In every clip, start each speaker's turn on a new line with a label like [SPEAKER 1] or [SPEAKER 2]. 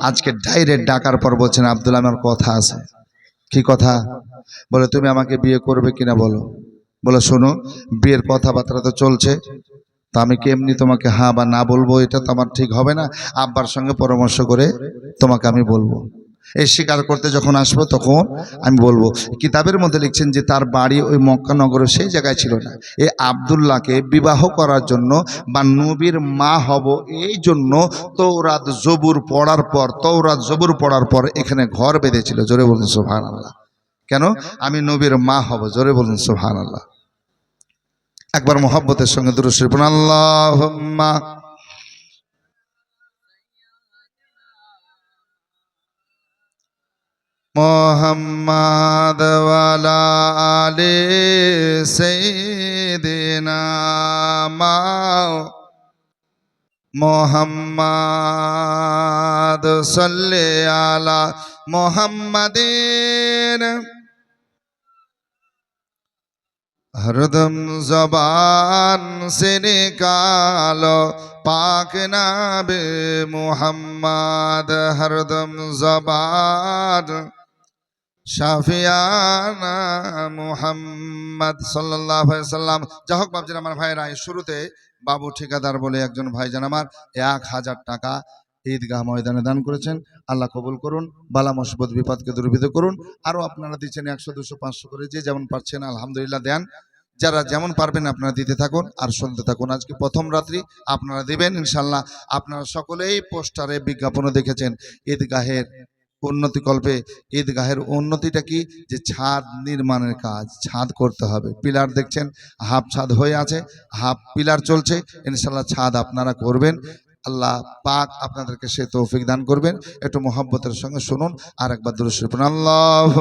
[SPEAKER 1] আজকে ডাইরেক্ট ডাকার পর বলছেন, আব্দুল, আমার কথা আছে। কি কথা? বলে, তুমি আমাকে বিয়ে করবে কিনা বলো? বলে, শোনো, বিয়ের কথাবার্তা তো চলছে। তা আমি কেমনি তোমাকে হ্যাঁ বা না বলব? এটা তো আমার ঠিক হবে না। আব্বার সঙ্গে পরামর্শ করে তোমাকে আমি বলব। এই স্বীকার করতে যখন আসব, তখন আমি বলব। কিতাবের মধ্যে লিখছেন যে, তার বাড়ি ওই মক্কানগরে সেই জায়গায় ছিল না। এই আবদুল্লাহকে বিবাহ করার জন্য বা নবীর মা হব, এই জন্য তৌরাত জবুর পড়ার পর তৌরাত জবুর পড়ার পর এখানে ঘর বেঁধেছিল। জোরে বলুন সোহান আল্লাহ কেন? আমি নবীর মা হব, জোরে বলুন সোহান আল্লাহ একবার মোহাব্বতের সঙ্গে দুরুশ্রী আল্লাহ মোহাম্মদ আলে সৈদিনা মোহাম্মদ সাল্লে আলা মোহাম্মদিন। হরদম জবান সে নিকালো পাক নাবে মোহাম্মদ, হরদম জবান শাফিয়ানা মুহাম্মদ সাল্লাহ সাল্লাম যা হোক বাবজিন আমার ভাইয়েরা, এই শুরুতে বাবু ঠিকাদার বলে একজন ভাইজান আমার এক হাজার টাকা ঈদগাহ ময়দানে দান করেছেন। আল্লাহ কবুল করুন, বালা মুসিবত বিপদকে দুর্বিধ করুন। আরও আপনারা দিচ্ছেন একশো, দুশো, পাঁচশো করে, যে যেমন পারছেন, আলহামদুলিল্লাহ দেন। যারা যেমন পারবেন, আপনারা দিতে থাকুন আর শুনতে থাকুন। আজকে প্রথম রাত্রি আপনারা দিবেন ইনশাল্লাহ আপনারা সকলেই পোস্টারে বিজ্ঞাপনও দেখেছেন ঈদগাহের উন্নতি কল্পে ঈদগাহের উন্নতিটা কি? যে ছাদ নির্মাণের কাজ, ছাদ করতে হবে। পিলার দেখছেন? হাফ ছাদ হয়ে আছে, হাফ পিলার চলছে। ইনশাল্লাহ ছাদ আপনারা করবেন। আল্লাহ পাক আপনাদেরকে সে তৌফিক দান করবেন। একটু মোহাব্বতের সঙ্গে শুনুন আর একবার দূর শুনুন আল্লাহ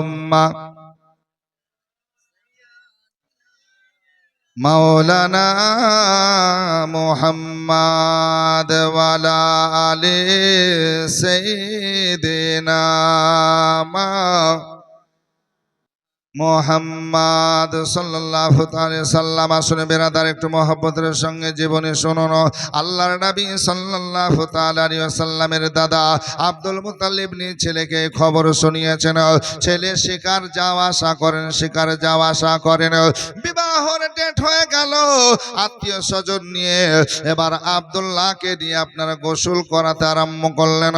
[SPEAKER 1] মাওলানা মোহাম্মদ আলে সৈদিনা মোহাম্মদ তাআলা সাল্লাম আসলে বেরাদার, একটু মহব্বতের সঙ্গে জীবনে শুনুন। আল্লাহর নবী সাল্লাল্লাহু তাআলা আলাইহি ওয়াসাল্লামের দাদা আব্দুল মুতাল্লিব নিয়ে ছেলেকে খবর শুনিয়েছেন। ছেলে শিকার যাওয়া আসা করেন, শিকার যাওয়া আসা করেন। বিবাহর ডেট হয়ে গেল। আত্মীয় স্বজন নিয়ে এবার আব্দুল্লাহকে দিয়ে আপনারা গোসল করাতে আরম্ভ করলেন।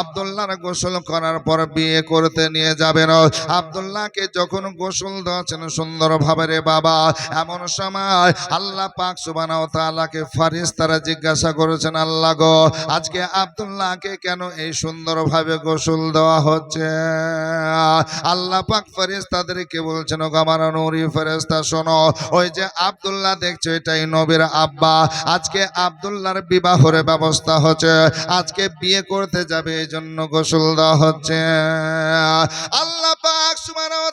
[SPEAKER 1] আব্দুল্লাহর গোসল করার পর বিয়ে করতে নিয়ে যাবেন। আব্দুল্লাহকে যখন গোসল দিয়েছেন সুন্দর ভাবে রে বাবা, এমন সময় আল্লাহ পাক সুবহানাহু ওয়া তাআলাকে ফারিস্তারা জিজ্ঞাসা করেছেন, আল্লাহ গো, আজকে আব্দুল্লাহকে কেন এই সুন্দর ভাবে গোসল দেওয়া হচ্ছে? আল্লাহ পাক ফেরেশতাদেরকে বলছেন, গো আমার নূরি ফেরেশতা, শোনো, ওই যে আব্দুল্লাহ দেখছ, এটাই নবীর আব্বা। আজকে আবদুল্লাহর বিবাহের ব্যবস্থা হচ্ছে। আজকে বিয়ে করতে যাবে, এই জন্য গোসল দেওয়া হচ্ছে। আল্লাহ পাক সুবহানাহু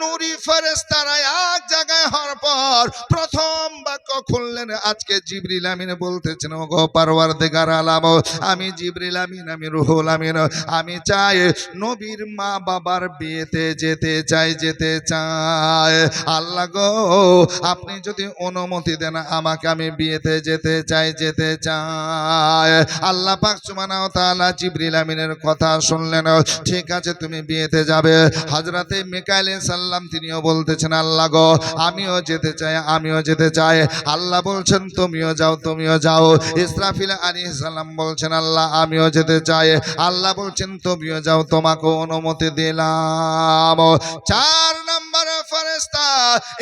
[SPEAKER 1] নূরি ফেরেশতারা এক জায়গায় হওয়ার পর প্রথম বাক্য খুললেন, আজকে জিবরিল আমিন বলতেছেন ও গো পারওয়ারদিগার আলাম, আমি জিবরিল আমিন, আমি রুহুল আমিন, আমি চাই নবীর মা বাবার বিয়েতে যেতে চাই যেতে চাই। আল্লাহ গো, আপনি যদি অনুমতি দেন, আমাকে আমি বিয়েতে যেতে চাই যেতে চাই। আল্লাহ পাক সুবহানাহু ওয়া তাআলা জিবরিল আমিনের কথা শুনলেন, ঠিক আছে, তুমি বিয়েতে যাবে। হযরতে মিকাইল সাল্লাম তিনিও বলতেছেন, আল্লাহ গো, আমিও যেতে চাই, আমিও যেতে চাই। আল্লাহ বলছেন, তুমিও যাও তুমিও যাও। ইসরাফিল আলাইহিস সাল্লাম বলছেন, আল্লাহ, আমিও যেতে চাই। আল্লাহ বলছেন, তুমিও যাও, তোমাকে অনুমতি দিলাম। চার নম্বর ফেরেশতা,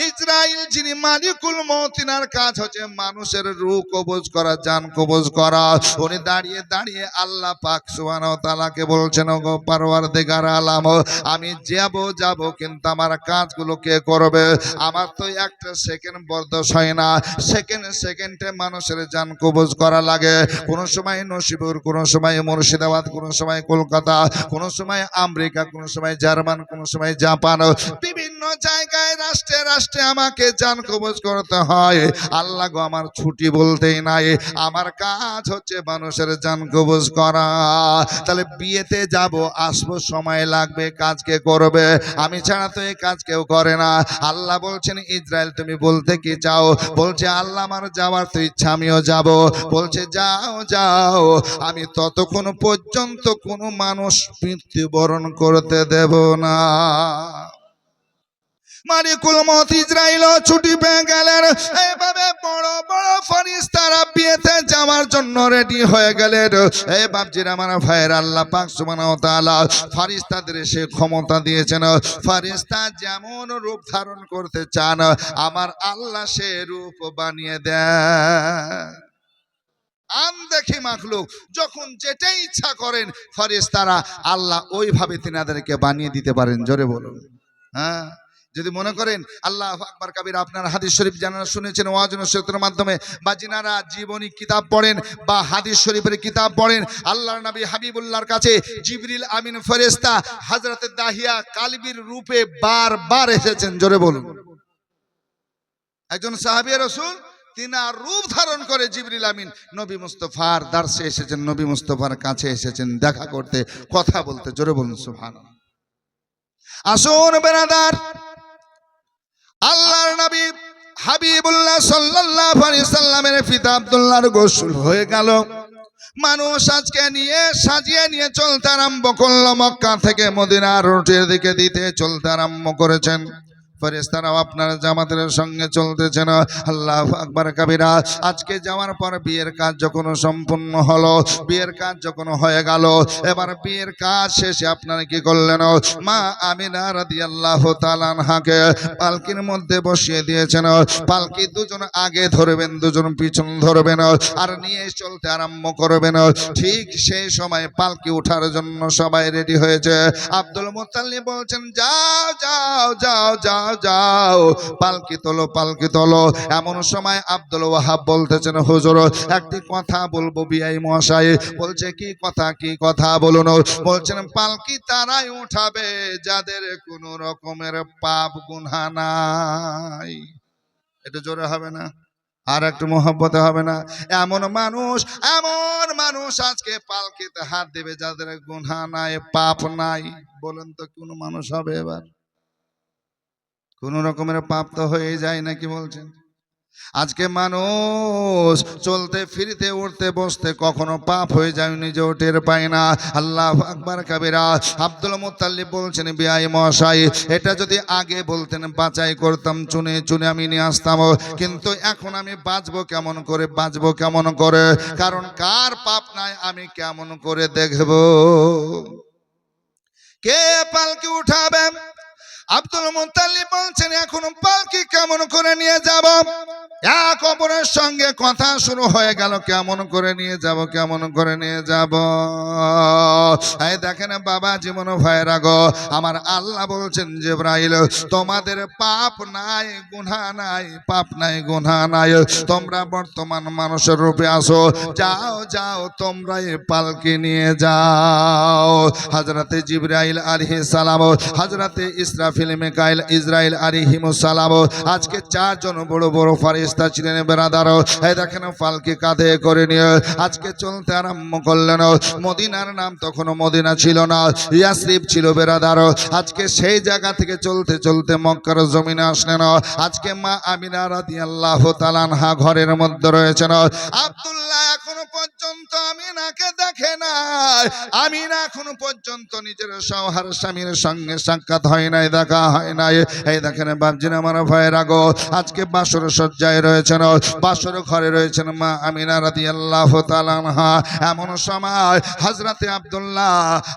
[SPEAKER 1] ইসরাইল যিনি মালিকুল মৌতিনার কাজ হচ্ছে মানুষের রূহ কবজ করা জান কবজ করা। উনি দাঁড়িয়ে দাঁড়িয়ে আল্লাহ পাক সুবহানাহু তালাকে বলছেন গো পারওয়ারদিগার আলাম, আমি যাব যাব, কিন্তু আমার কাজগুলো কে করবে? আমার তো একটা সেকেন্ড বরদশ হয় না। সেকেন্ড সেকেন্ডে মানুষের জান কবজ করা লাগে। কোনো সময় নসিবুর, কোনো সময় মুর্শিদাবাদ, কোনো সময় কলকাতা, কোনো সময় আমেরিকা, কোনো সময় জার্মান, কোনো সময় জাপান। বিভিন্ন বিভিন্ন জায়গায় রাষ্ট্রে রাষ্ট্রে আমাকে যান কবজ করতে হয়। আল্লাহ গো, আমার ছুটি বলতেই নাই। আমার কাজ হচ্ছে মানুষের যান কবজ করা। তাহলে বিয়েতে যাব, আসব, সময় লাগবে, কাজ কে করবে? আমি ছাড়া তো এই কাজ কেউ করে না। আল্লাহ বলছেন, ইসরায়েল, তুমি বলতে কি চাও? বলছে, আল্লাহ আমার যাওয়ার তো ইচ্ছা, আমিও যাব। বলছে, যাও যাও। আমি ততক্ষণ পর্যন্ত কোনো মানুষ মৃত্যুবরণ করতে দেব না। মালিকুল মত ইসরায়েল ছুটি পেয়ে গেলেন। এইভাবে বড় বড় ফরিস্তারা বিয়েতে যাওয়ার জন্য রেডি হয়ে গেলেন। এই বাপজির আমার ভাইয়ের আল্লাহ পাক ওয়া তাআলা ফারিস্তাদের সে ক্ষমতা দিয়েছেন। ফারিস্তা যেমন রূপ ধারণ করতে চান, আমার আল্লাহ সে রূপ বানিয়ে দেন। দেখি মাখলুক, যখন যেটাই ইচ্ছা করেন ফেরেশতারা আল্লাহ ওইভাবে তিনাদেরকে বানিয়ে দিতে পারেন। জোরে বলুন। হ্যাঁ? যদি মনে করেন, আল্লাহ আকবর কাবির আপনার হাদিস শরীফ জানারা শুনেছেন, ওয়াজ নসিহতের মাধ্যমে, বা যিনারা জীবনী কিতাব পড়েন, বা হাদিস শরীফের কিতাব পড়েন, আল্লাহর নবী হাবিবুল্লাহর কাছে জিবরিল আমিন ফেরেশতা হযরত দাহিয়া কালবির রূপে বারবার এসেছেন, জোরে বলুন। একজন সাহাবী রাসূল, তিনার রূপ ধারণ করে জিবরিল আমিন, নবী মুস্তফার দার্সে এসেছেন, নবী মুস্তফার কাছে এসেছেন, দেখা করতে, কথা বলতে, জোরে বলুন সুবহান আসুন বেরাদার আল্লাহর নবী হাবিবুল্লাহ আলাইহি সাল্লামের পিতা আব্দুল্লাহর গোসল হয়ে গেল। মানুষ আজকে নিয়ে সাজিয়ে নিয়ে চলতে আরম্ভ করল মক্কা থেকে মদিনার রুটির দিকে দিতে চলতে আরম্ভ করেছেন। ফেরেস্তারাও আপনার জামাতের সঙ্গে চলতেছেন আল্লাহ আকবর কাবিরা। আজকে যাওয়ার পর বিয়ের কাজ যখন সম্পূর্ণ হলো, বিয়ের কাজ যখন হয়ে গেল, এবার বিয়ের কাজ শেষে আপনারা কি করলেন? মা আমিনা রাদি আল্লাহ তালানহাকে পালকির মধ্যে বসিয়ে দিয়েছেন। পালকি দুজন আগে ধরবেন, দুজন পিছন ধরবেন আর নিয়ে চলতে আরম্ভ করবেন। ঠিক সেই সময় পালকি ওঠার জন্য সবাই রেডি হয়েছে। আব্দুল মোত্তাল্লি বলছেন, যাও যাও যাও যাও। যাও, পালকি তোলো পালকি তোলো। এমন সময় আব্দুল ওয়াহাব বলতেছেন, হুজুর, একটি কথা বলব বিআই মহাশয়। বলছে, কি কথা কি কথা বলুন? বলছেন, পালকি তারাই উঠাবে, যাদের কোনো রকমের পাপ, গুনহা নাই। এটা জোরে হবে না? আর একটু মোহব্বতে হবে না? এমন মানুষ এমন মানুষ আজকে পালকিতে হাত দেবে, যাদের গুনহা নাই, পাপ নাই। বলেন তো, কোন মানুষ হবে এবার? কোন রকমের পাপ তো হয়ে যায় নাকি বলছেন? আজকে মানুষ চলতে, ফিরতে, উঠতে, বসতে কখনো পাপ হয়ে যায়, নিজেও টের পায় না। আল্লাহ আকবার কাবিরা। আব্দুল মুতাল্লিব বলছেন, বিআই মশাই এটা যদি আগে বলতেন, বাঁচাই করতাম, চুনে চুনে আমি নিয়ে আসতাম। কিন্তু এখন আমি বাঁচবো কেমন করে, বাঁচবো কেমন করে? কারণ কার পাপ নাই, আমি কেমন করে দেখব? কে পালকে উঠাবে? আব্দুল মুতাল্লিব বলছেন এখন পালকি কেমন করে নিয়ে যাব? এক অপরের সঙ্গে কথা শুরু হয়ে গেল। কেমন করে নিয়ে যাব, কেমন করে নিয়ে যাব? এই দেখেন বাবা, জীবন ভাইরা গো আমার আল্লাহ বলছেন, জেব্রাইল, তোমাদের পাপ নাই, গুনাহ নাই, পাপ নাই, গুনাহ নাই। তোমরা বর্তমান মানুষের রূপে আসো। যাও যাও তোমরা এই পালকি নিয়ে যাও। হজরতে জিব্রাইল আলাইহিস সালাম হজরতে ইসরাফিল মিকাইল ইসরাইল আলাইহিমুস সালাম, আজকে চারজন বড় বড় ফারিস্তা ছিলেন বেরাদার এই দেখেন পালকি কাঁধে করে নিয়ে আজকে চলতে আরম্ভ করলেন মদিনার নাম তখনও মদিনা ছিল না। ইয়াসরিফ ছিল বেরাদার আজকে সেই জায়গা থেকে চলতে চলতে মক্কার জমিনে আসলেন আজকে মা আমিনা রাদিয়াল্লাহু তাআলাহা ঘরের মধ্যে রয়েছেন আব্দুল্লাহ এখনও পর্যন্ত আমিনাকে দেখে নাই। আমিনা এখনও পর্যন্ত নিজের সহার স্বামীর সঙ্গে সাক্ষাৎ হয় নাই, দেখা হয় নাই। এই দেখেন বাবজিন আমার ভয়ের আগো আজকে বাসর সজ্জায় রয়েছেন বাসর ঘরে রয়েছেন মা আমিনা রাদিয়াল্লাহু তাআলাহা এমন সময় হযরতে আব্দুল্লাহ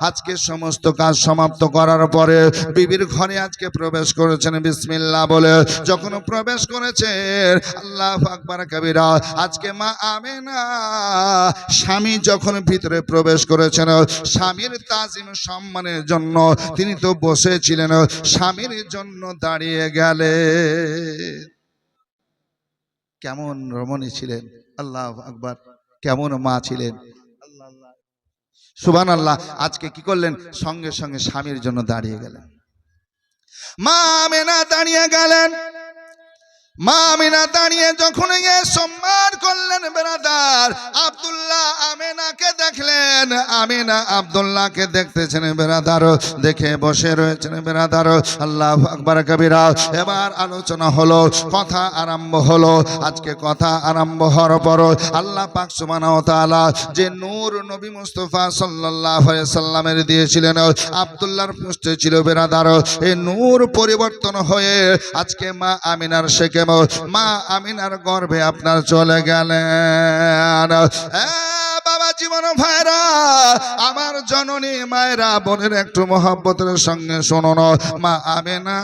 [SPEAKER 1] আজকে সমস্ত কাজ সমাপ্ত করার পরে বিবির ঘরে আজকে প্রবেশ করেছেন বিসমিল্লা বলে। যখন প্রবেশ করেছেন, আল্লাহ আকবার কবিরা, আজকে মা আমেনা স্বামী যখন ভিতরে প্রবেশ করেছেন, স্বামীর তাজিম সম্মানের জন্য তিনি তো বসেছিলেন, স্বামীর জন্য দাঁড়িয়ে গেলে কেমন রমণী ছিলেন? আল্লাহ আকবর। কেমন মা ছিলেন? সুবান আল্লাহ আজকে কি করলেন? সঙ্গে সঙ্গে স্বামীর জন্য দাঁড়িয়ে গেলেন। মা মেনা দাঁড়িয়ে গেলেন। মা আমিনা দাঁড়িয়ে যখন গিয়ে সম্মান করলেন বেরাদার, আব্দুল্লাহ আমেনাকে দেখলেন। আমিনা আব্দুল্লাহকে দেখতেছেন বেরাদার, দেখে বসে রয়েছেন বেরাদার। আল্লাহ আকবর কবিরা, এবার আলোচনা হলো, কথা আরম্ভ হলো। আজকে কথা আরম্ভ হওয়ার পর আল্লাহ পাক ওয়া যে নূর নবী মুস্তাফা আলাইহি সাল্লামের দিয়েছিলেন, আব্দুল্লাহর পৃষ্ঠে ছিল বেরাদার। এই নূর পরিবর্তন হয়ে আজকে মা আমিনার শেখে মা আমিনার গর্ভে আপনার চলে গেলেন। বাবা জীবন ভাইরা, আমার জননী মায়েরা, বোনের একটু মহব্বতের সঙ্গে শোনো না। মা আমেনা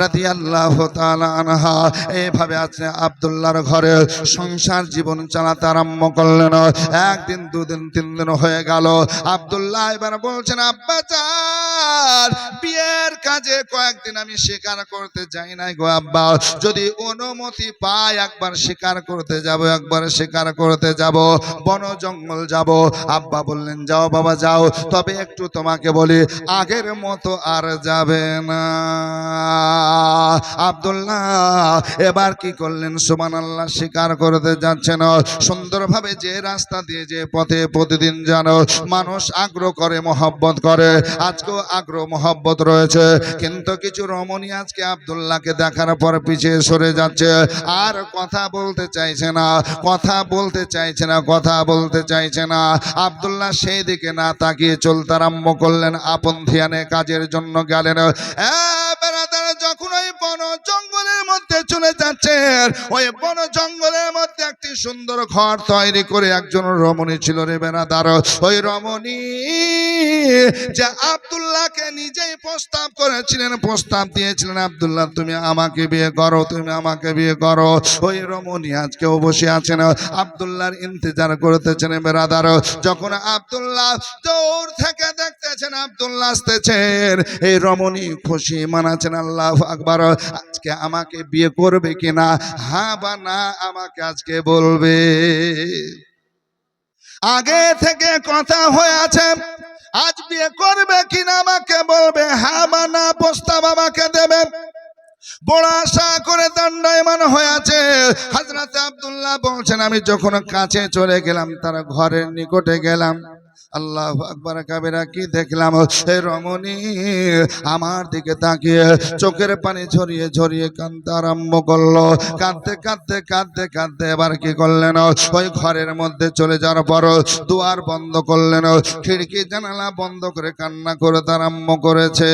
[SPEAKER 1] রাতি আল্লাহ আনহা, এইভাবে আছে আবদুল্লাহর ঘরে সংসার জীবন চালাতে আরম্ভ করলেন। একদিন, দুদিন, তিন দিন হয়ে গেল। আবদুল্লাহ এবার বলছেন, আব্বা চার, বিয়ের কাজে কয়েকদিন আমি স্বীকার করতে যাই নাই গো আব্বা। যদি অনুমতি পাই, একবার স্বীকার করতে যাব, একবার স্বীকার করতে যাব। বন জঙ্গল যাব। আব্বা বললেন, যাও বাবা, যাও। তবে একটু তোমাকে বলি, আগের মতো আর যাবে না। আব্দুল্লাহ এবার কি করলেন? সুমান আল্লাহ স্বীকার করতে যাচ্ছেন। সুন্দরভাবে যে রাস্তা দিয়ে যে পথে প্রতিদিন যেন, মানুষ আগ্রহ করে, মহব্বত করে। আজকেও আগ্রহ, মহব্বত রয়েছে। কিন্তু কিছু রমণী আজকে আব্দুল্লাহকে দেখার পর পিছিয়ে সরে যাচ্ছে। আর কথা বলতে চাইছে না, কথা বলতে চাইছে না, কথা বলতে চাইছে না। আবদুল্লাহ সেই দিকে না তাকিয়ে চলতে আরম্ভ করলেন। আপন ধিয়ানে কাজের জন্য গেলেন। যখন ওই বন জঙ্গলের মধ্যে চলে যাচ্ছেন ওই বন জঙ্গলের মধ্যে একটি সুন্দর ঘর তৈরি করে একজন রমণী ছিল রে বেড়াদার ওই রমণী যে আব্দুল্লাহকে নিজেই প্রস্তাব করেছিলেন, প্রস্তাব দিয়েছিলেন, আব্দুল্লাহ, তুমি আমাকে বিয়ে করো, তুমি আমাকে বিয়ে করো। ওই রমণী আজকেও বসে আছেন। আব্দুল্লাহর ইন্তজার করতেছেন বেড়াদার যখন আব্দুল্লাহ দূর থেকে দেখতেছেন, আব্দুল্লাহ আসতেছেন, এই রমণী খুশি মানাচ্ছেন, আল্লাহ আকবার, আজকে আমাকে বিয়ে করবে কিনা? হ্যাঁ বা না আমাকে আজকে বলবে। আগে থেকে কথা হয়ে আছে, আজ বিয়ে করবে কিনা আমাকে বলবে হ্যাঁ বা না প্রস্তাব আমাকে দেবে। বড় আশা করে দণ্ডায়মান হয়ে আছে। হাজরাত আব্দুল্লাহ বলছেন, আমি যখন কাছে চলে গেলাম, তার ঘরের নিকটে গেলাম। আল্লাহ আকবর কাবেরা কি দেখলাম? রমণী, আমার দিকে তাকিয়ে চোখের পানি ঝরিয়ে ঝরিয়ে কাঁদতে আরম্ভ করল। কাঁদতে কাঁদতে কাঁদতে কাঁদতে এবার কি করলেন? ওই ঘরের মধ্যে চলে যাওয়ার পর দুয়ার বন্ধ করলেন। খিড়কি জানালা বন্ধ করে কান্না করে আরম্ভ করেছে।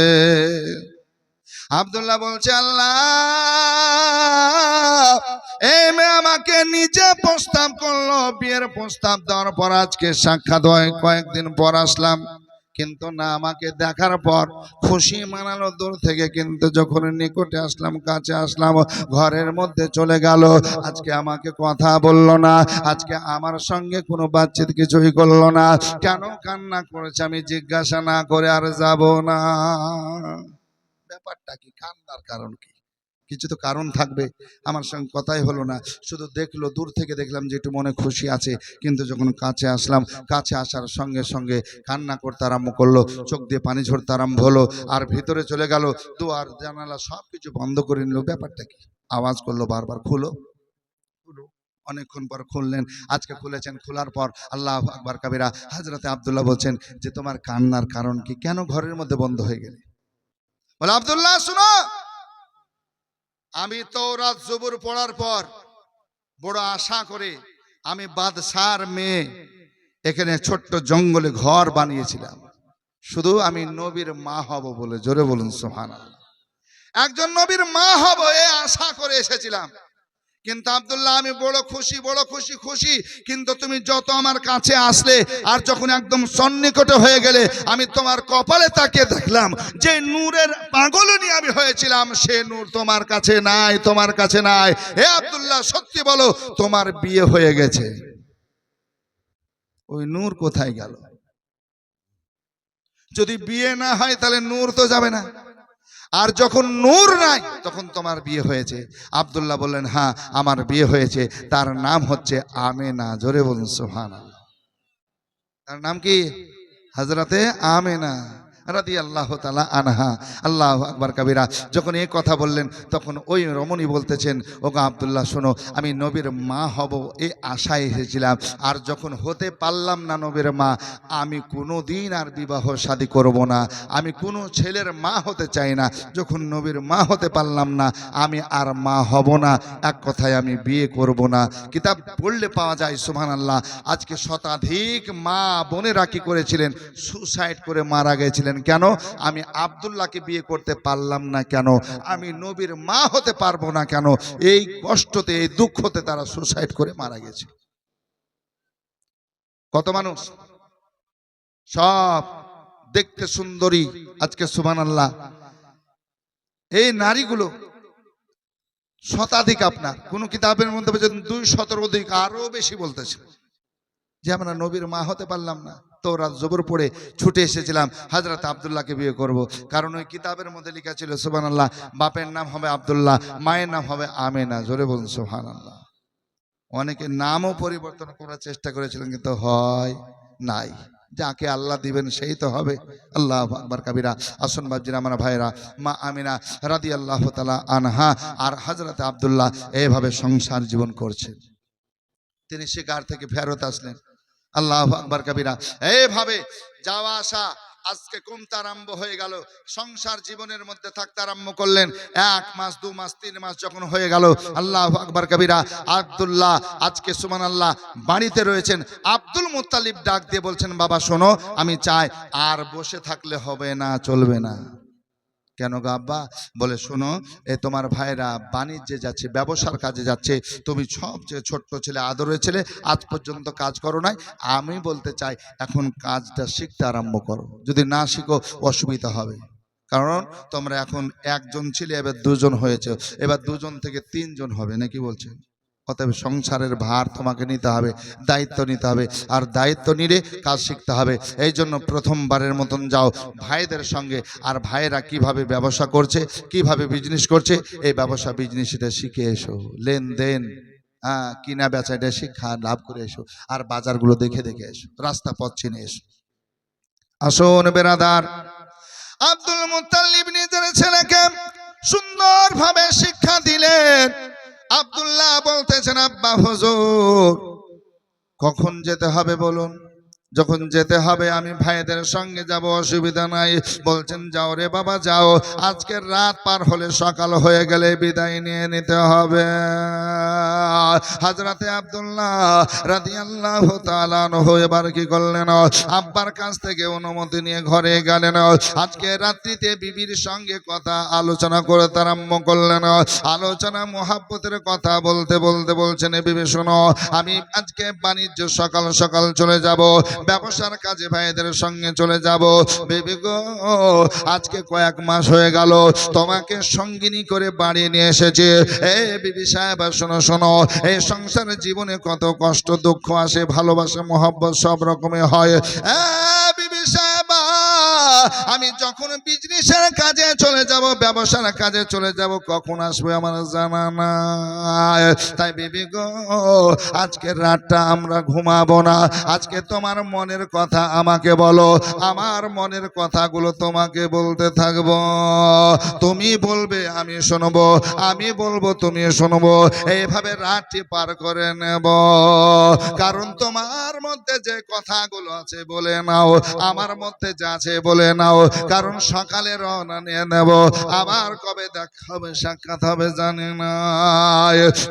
[SPEAKER 1] আব্দুল্লাহ বলছে, আল্লাহ, এই মেয়ে আমাকে নিজে প্রস্তাব করল, বিয়ের প্রস্তাব দেওয়ার পর আজকে সাক্ষাৎ হয়, কয়েকদিন পর আসলাম। কিন্তু না, আমাকে দেখার পর খুশি মানালো দূর থেকে, কিন্তু যখন নিকটে আসলাম, কাছে আসলাম, ঘরের মধ্যে চলে গেল। আজকে আমাকে কথা বলল না, আজকে আমার সঙ্গে কোনো বাচ্চিত কিছুই করল না। কেন কান্না করেছে? আমি জিজ্ঞাসা না করে আর যাব না। ব্যাপারটা কি কান্নার কারণ কি? কিছু তো কারণ থাকবে। আমার সঙ্গে কথাই হলো না। শুধু দেখল, দূর থেকে দেখলাম যে একটু মনে খুশি আছে। কিন্তু যখন কাছে আসলাম, কাছে আসার সঙ্গে সঙ্গে কান্না করতে আরম্ভ করল, চোখ দিয়ে পানি ঝরতে আরম্ভ হলো আর ভিতরে চলে গেল, দুয়ার, জানালা সব কিছু বন্ধ করে নিল। ব্যাপারটা কি? আওয়াজ করল, বারবার খুলো। অনেকক্ষণ পর খুললেন। আজকে খুলেছেন, খোলার পর আল্লাহ আকবর কাবিরা। হাজরতে আবদুল্লাহ বলছেন যে, তোমার কান্নার কারণ কি? কেন ঘরের মধ্যে বন্ধ হয়ে গেলে? বলে, আবদুল্লাহ, শুনো। আমি তো রাত জবুর পড়ার পর বড় আশা করে আমি বাদশার মেয়ে এখানে ছোট্ট জঙ্গলে ঘর বানিয়েছিলাম। শুধু আমি নবীর মা হব বলে জোরে বলুন সোহান একজন নবীর মা হব এ আশা করে এসেছিলাম। কিন্তু আবদুল্লাহ, আমি বড় খুশি বড় খুশি খুশি। কিন্তু তুমি যত আমার কাছে আসলে আর যখন একদম সন্নিকটে হয়ে গেলে, আমি তোমার কপালে তাকিয়ে দেখলাম যে নূরের পাগলনি আমি হয়েছিলাম। সে নূর তোমার কাছে নাই, তোমার কাছে নাই। হে আবদুল্লাহ, সত্যি বলো, তোমার বিয়ে হয়ে গেছে। ওই নূর কোথায় গেল? যদি বিয়ে না হয়, তাহলে নূর তো যাবে না। আর যখন নূর নাই, তখন তোমার বিয়ে হয়েছে। আবদুল্লাহ বললেন হ্যাঁ আমার বিয়ে হয়েছে। তার নাম হচ্ছে আমেনা। জোরে বলুন সোহানা তার নাম কি? হাজরাতে আমেনা। রাদি আল্লাহ তালা আনহা। আল্লাহ আকবর কাবিরা, যখন এই কথা বললেন, তখন ওই রমণী বলতেছেন, ওগো আবদুল্লাহ, শোনো, আমি নবীর মা হব এই আশায় এসেছিলাম আর যখন হতে পারলাম না নবীর মা, আমি কোনো দিন আর বিবাহ শাদী করব না। আমি কোনো ছেলের মা হতে চাই না। যখন নবীর মা হতে পারলাম না, আমি আর মা হব না। এক কথায় আমি বিয়ে করব না। কিতাব পড়লে পাওয়া যায় সুবহান আল্লাহ আজকে শতাধিক মা বোনেরা কি করেছিলেন? সুসাইড করে মারা গেছিলেন। কেন? আমি আবদুল্লাহকে বিয়ে করতে পারলাম না কেন? আমি নবীর মা হতে পারব না কেন? এই কষ্টতে, এই দুঃখতে তারা সুসাইড করে মারা গেছে। কত মানুষ? সব দেখতে সুন্দরী, আজকে সুমান আল্লাহ এই নারীগুলো শতাধিক আপনার। কোন কিতাবের মধ্যে দুই শতর অধিক, আরও বেশি বলতেছে যে, আমরা নবীর মা হতে পারলাম না। তো রাত জবর পড়ে ছুটে এসেছিলাম। হাজরত আবদুল্লাহকে বিয়ে করব। কারণ ওই কিতাবের মধ্যে লেখা ছিল সুবান আল্লাহ বাপের নাম হবে আবদুল্লাহ, মায়ের নাম হবে আমেনা। জোরে বলুন সুহান আল্লাহ অনেকে নামও পরিবর্তন করার চেষ্টা করেছিলেন, কিন্তু হয় নাই। যাকে আল্লাহ দিবেন সেই তো হবে। আল্লাহ আকবর কাবিরা। আসন বাবজির আমার ভাইরা মা আমিনা রাদি আল্লাহ তালা আনহা আর হাজরত আবদুল্লাহ এভাবে সংসার জীবন করছেন। তিনি শিকার থেকে ফেরত আসলেন। আল্লাহ আকবর কাবিরা। এইভাবে যাওয়া আসা আজকে কমতে আরম্ভ হয়ে গেল? সংসার জীবনের মধ্যে থাকতে আরম্ভ করলেন। এক মাস, দু মাস, তিন মাস যখন হয়ে গেল, আল্লাহ আকবর কবিরা, আবদুল্লাহ, আজকে সুমান আল্লাহ বাড়িতে রয়েছেন। আব্দুল মুতালিব ডাক দিয়ে বলছেন, বাবা, শোনো, আমি চাই আর বসে থাকলে হবে না, চলবে না। কেন গো আব্বা? বলে, শোনো, এ তোমার ভাইরা বাণিজ্যে যাচ্ছে, ব্যবসার কাজে যাচ্ছে। তুমি সবচেয়ে ছোট্ট ছেলে, আদরের ছেলে, আজ পর্যন্ত কাজ করো নাই। আমি বলতে চাই, এখন কাজটা শিখতে আরম্ভ করো। যদি না শিখো, অসুবিধা হবে। কারণ তোমরা এখন একজন ছিলে, এবার দুজন হয়েছে। এবার দুজন থেকে তিনজন হবে, নাকি বলছেন? অতএব সংসারের ভার তোমাকে নিতে হবে, দায়িত্ব নিতে হবে, আর দায়িত্ব নিলে কাজ শিখতে হবে। এই জন্য প্রথমবারের মতন যাও ভাইদের সঙ্গে, আর ভাইয়েরা কীভাবে ব্যবসা করছে, কীভাবে বিজনেস করছে, এই ব্যবসা বিজনেস এটা শিখে এসো, লেনদেন হ্যাঁ কিনা বেচা এটা শিক্ষা, লাভ করে এসো, আর বাজারগুলো দেখে দেখে এসো, রাস্তা পথ চিনে এসো। আসুন বেরাদার, আব্দুল মুতাল্লিব নিজের ছেলেকে সুন্দরভাবে শিক্ষা দিলেন। আব্দুল্লাহ বলতেছেন আব্বা হজুর কখন যেতে হবে বলুন? যখন যেতে হবে, আমি ভাইদের সঙ্গে যাব, অসুবিধা নাই। বলছেন, যাও রে বাবা, যাও। আজকের রাত পার হলে সকাল হয়ে গেলে বিদায় নিয়ে নিতে হবে। হাজরাতে আব্দুল্লাহ রাদি আল্লাহ এবার কি করলেন? আব্বার কাছ থেকে অনুমতি নিয়ে ঘরে গেলেন। আজকে রাত্রিতে বিবির সঙ্গে কথা আলোচনা করে আরম্ভ করলেন। আলোচনা, মহাব্বতের কথা বলতে বলতে বলছেন, "এ বিবি, শোনো, আমি আজকে বাণিজ্য সকাল সকাল চলে যাব। ব্যবসার কাজে ভাইদের সঙ্গে চলে যাব। বেবি গো, আজকে কয়েক মাস হয়ে গেল, তোমাকে সঙ্গিনী করে বাড়ি নিয়ে এসেছে। এ বিবি সাহেব শোনো শোনো এই সংসারের জীবনে কত কষ্ট, দুঃখ আসে, ভালোবাসা, মহব্বত সব রকমের হয়। সাহেবা আমি যখন বিজনেসের কাজে চলে যাব, ব্যবসার কাজে চলে যাব, কখন আসবে আমার জানা নাই তাই বেবি গো আজকের রাতটা আমরা ঘুমাবো না। আজকে তোমার মনের কথা আমাকে বলো। আমার মনের কথাগুলো তোমাকে বলতে থাকব। তুমি বলবে, আমি শুনব। আমি বলব, তুমি শুনব। এইভাবে রাতটি পার করে নেব। কারণ তোমার মধ্যে যে কথাগুলো আছে, বলে নাও। আমার মধ্যে যা আছে, বলে নাও। কারণ সকালে রওনা নিয়ে নেব। আবার কবে দেখা হবে, সাক্ষাৎ হবে জানি না।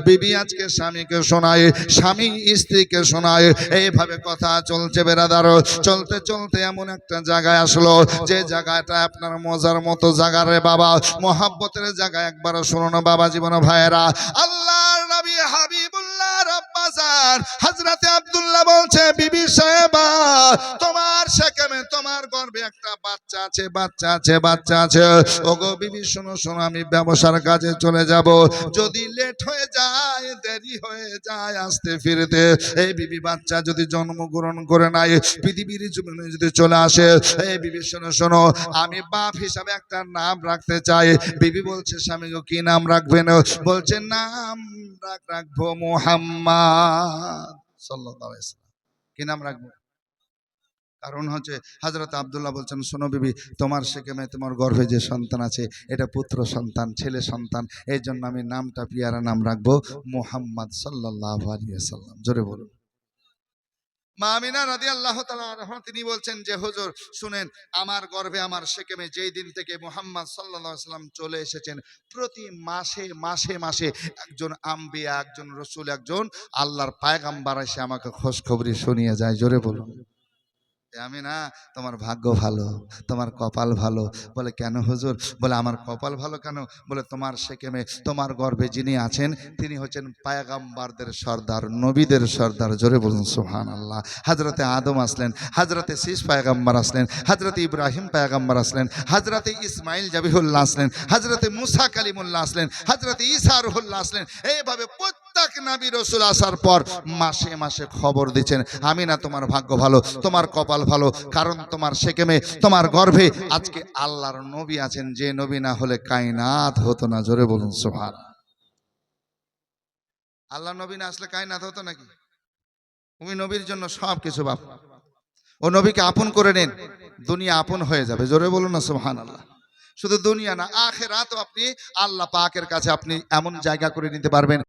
[SPEAKER 1] বিবি আজকে স্বামীকে শোনায়, স্বামী স্ত্রীকে শোনায়। এইভাবে কথা চলছে বেড়াদার। চলতে চলতে এমন একটা জায়গায় আসলো। যে জায়গাটা আপনার মজার মতো জায়গা রে বাবা। মহাব্বতের জায়গা একবার শুনুন বাবা জীবন ভাইয়েরা। আল্লাহর নবী হাবিবুল্লাহ রব্বাজান। হযরতে আব্দুল্লাহ বলছে, বিবি সাহেবা, তোমার তোমার গর্ভে একটা বাচ্চা আছে বাচ্চা আছে বাচ্চা আছে। ওগো বিবি, শোনো শোনো, আমি ব্যবসার কাজে চলে যাব। যদি লেট হয়ে যায়, দেরি হয়ে যায় আসতে ফিরতে, এই বিবি বাচ্চা যদি জন্মগ্রহণ করে নাই, পৃথিবীর জীবনে যদি চলে আসে, এই বিবি, শোনো শোনো, আমি বাপ হিসাবে একটা নাম রাখতে চাই। বিবি বলছে, স্বামী গো, কি নাম রাখবেন? বলছে, নাম রাখ, রাখব মোহাম্মদ ওয়াসাল্লাম। কি নাম রাখব? কারণ হচ্ছে হাজরত আবদুল্লাহ বলছেন, শোনো বিবি, তোমার সেকেমে তোমার গর্ভে যে সন্তান আছে, এটা পুত্র সন্তান, ছেলে সন্তান এই জন্য আমি নামটা, পিয়ারা নাম রাখব মোহাম্মদ সাল্লাহ আলিয়া সাল্লাম জোরে বলুন। মা আমিনা রাদি আল্লাহ তিনি বলছেন যে, হুজুর, শুনেন, আমার গর্ভে আমার সেকেমে যেই দিন থেকে মোহাম্মদ সাল্লাম চলে এসেছেন, প্রতি মাসে মাসে মাসে একজন আম্বিয়া, একজন রসুল, একজন আল্লাহর পায়গাম্বার এসে আমাকে খোঁজ খবরি শুনিয়ে যায়। জোরে বলুন। আমি না, তোমার ভাগ্য ভালো, তোমার কপাল ভালো। বলে, কেন হুজুর? বলে, আমার কপাল ভালো কেন? বলে, তোমার সেকেমে, তোমার গর্ভে যিনি আছেন, তিনি হচ্ছেন পায়গাম্বারদের সর্দার, নবীদের সর্দার। জোরে বলুন সোহান আল্লাহ হাজরতে আদম আসলেন হাজরতে শীষ পায়গাম্বার আসলেন হাজরতে ইব্রাহিম পায়গাম্বার আসলেন হাজরতে ইসমাইল জাবিহুল্লাহ আসলেন হাজরতে মুসা কালিমুল্লাহ আসলেন হাজরতে ঈসা রুহুল্লাহ আসলেন। এইভাবে প্রত্যেক নবী রসুল আসার পর, মাসে মাসে খবর দিচ্ছেন, আমি না তোমার ভাগ্য ভালো, তোমার কপাল ভালো, কারণ তোমার সেকেমে তোমার গর্ভে আজকে আল্লাহর নবী আছেন, যে নবী না হলে কায়নাত হতো না। জোরে বলুন সোহান আল্লাহ নবী না আসলে কায়নাত হতো নাকি? তুমি নবীর জন্য সব কিছু বাপ ও নবীকে আপন করে নেন, দুনিয়া আপন হয়ে যাবে। জোরে বলুন না সোহান আল্লাহ শুধু দুনিয়া না, আখেরাতও আপনি আল্লাহ পাকের কাছে আপনি এমন জায়গা করে নিতে পারবেন।